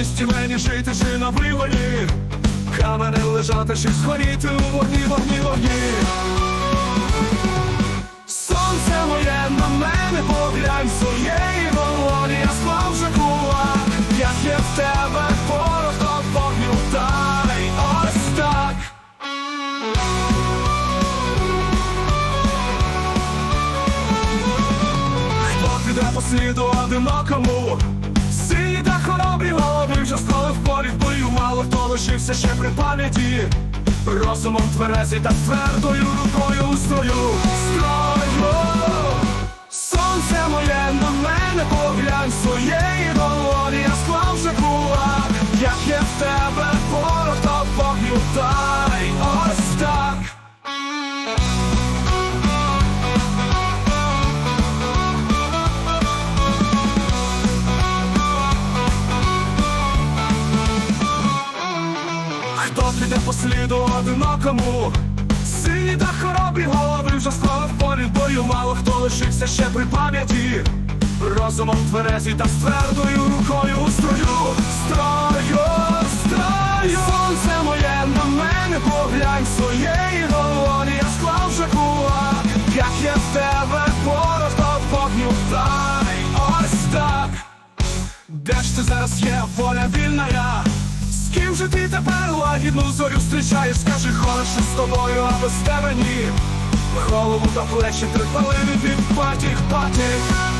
Щасті мені жити чи на вигоні Камери лежати чи згоріти у вогні, вогні, вогні. Сонце моє на мене поглянь своєї долоні Я склав вже кулак, як є в тебе порох до вогню Дай ось так. Хто піде по сліду одинокому? Сині та хоробрі голови лишився ще при пам'яті. Розумом тверезий та твердою рукою устрою строю. Строю Сонце моє на мене поглянь своєї Хто піде по сліду одинокому? Сині та хоробрі голови вже склали в полі бою Мало хто лишився ще при пам'яті. Розумом тверезі та з твердою рукою у строю. Строю, строю. Сонце моє на мене поглянь своєї долоні Я склав вже кулак, як є в тебе порох до вогню Дай ось так. Де ж ти зараз є, воля вільна я з ким же ти тепер лагідну зорю зустрічаєш? Скажи, хороше з тобою, а без тебе ні Голову та плечі три палини під патіх патіх